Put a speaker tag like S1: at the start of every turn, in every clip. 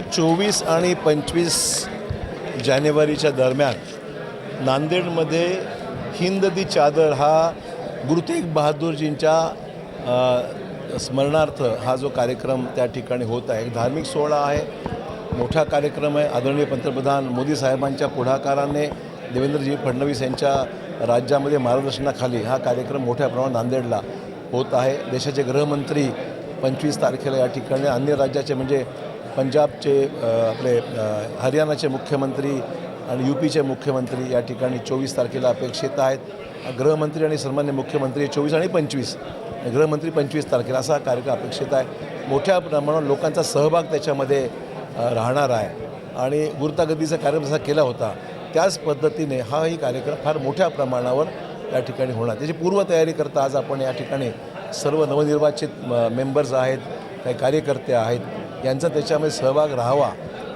S1: चोवीस आणि पंचवीस जानेवारीच्या दरम्यान नांदेडमध्ये हिंद दी चादर हा गुरु तेग बहादूरजींच्या स्मरणार्थ हा जो कार्यक्रम त्या ठिकाणी होत आहे. धार्मिक सोहळा आहे. मोठा कार्यक्रम आहे. आदरणीय पंतप्रधान मोदी साहेबांच्या पुढाकाराने देवेंद्रजी फडणवीस यांच्या राज्यामध्ये मार्गदर्शनाखाली हा कार्यक्रम मोठ्या प्रमाणात नांदेडला होत आहे. देशाचे गृहमंत्री पंचवीस तारखेला या ठिकाणी अन्य राज्याचे म्हणजे पंजाबचे आपले हरियाणाचे मुख्यमंत्री आणि यू पीचे मुख्यमंत्री या ठिकाणी चोवीस तारखेला अपेक्षित आहेत. गृहमंत्री आणि सन्मान्य मुख्यमंत्री चोवीस आणि पंचवीस. गृहमंत्री पंचवीस तारखेला असा कार्यक्रम अपेक्षित आहे. मोठ्या प्रमाणावर लोकांचा सहभाग त्याच्यामध्ये राहणार आहे. आणि गुरुतागदीचा कार्यक्रम जसा केला होता त्याच पद्धतीने हाही कार्यक्रम फार मोठ्या प्रमाणावर या ठिकाणी होणार. त्याची पूर्वतयारी करता आज आपण या ठिकाणी सर्व नवनिर्वाचित म- मेंबर्स आहेत काही कार्यकर्ते आहेत यांचा त्याच्यामध्ये सहभाग राहावा.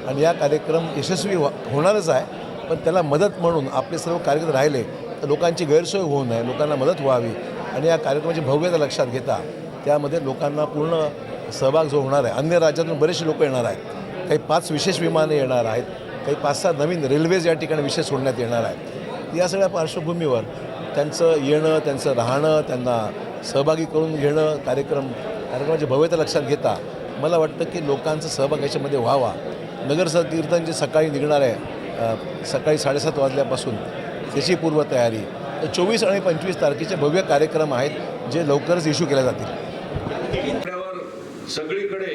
S1: आणि या कार्यक्रम यशस्वी हो-, होणारच आहे. पण त्याला मदत म्हणून आपले सर्व कार्यक्रम राहिले तर लोकांची गैरसोय होऊ नये लोकांना मदत व्हावी. आणि या कार्यक्रमाची भव्यता लक्षात घेता त्यामध्ये लोकांना पूर्ण सहभाग जो होणार आहे अन्य राज्यातून बरेचसे लोक येणार आहेत. काही पाच विशेष विमाने येणार आहेत काही पाच सहा नवीन रेल्वेज या ठिकाणी विशेष सोडण्यात येणार आहेत. या सगळ्या पार्श्वभूमीवर त्यांचं येणं त्यांचं राहणं त्यांना सहभागी करून घेणं कार्यक्रम कार्यक्रमाची भव्यता लक्षात घेता मला वाटतं की लोकांचा सहभाग याच्यामध्ये व्हावा. नगर कीर्तन जे सकाळी निघणार आहे सकाळी साडेसात वाजल्यापासून त्याची पूर्वतयारी. तर चोवीस आणि पंचवीस तारखेचे भव्य कार्यक्रम आहेत जे लवकरच इश्यू केले जातील.
S2: सगळीकडे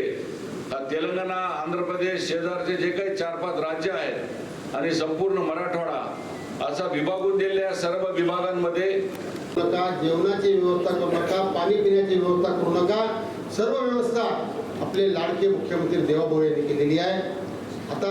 S2: तेलंगणा आंध्र प्रदेश शेजारचे जे काही चार पाच राज्य आहेत आणि संपूर्ण मराठवाडा असा विभागून दिलेल्या सर्व विभागांमध्ये.
S3: नका जेवणाची व्यवस्था करू नका पाणी पिण्याची व्यवस्था करू नका. सर्व आपले लाडके मुख्यमंत्री देवाभाऊ यांनी केलेली आहे. आता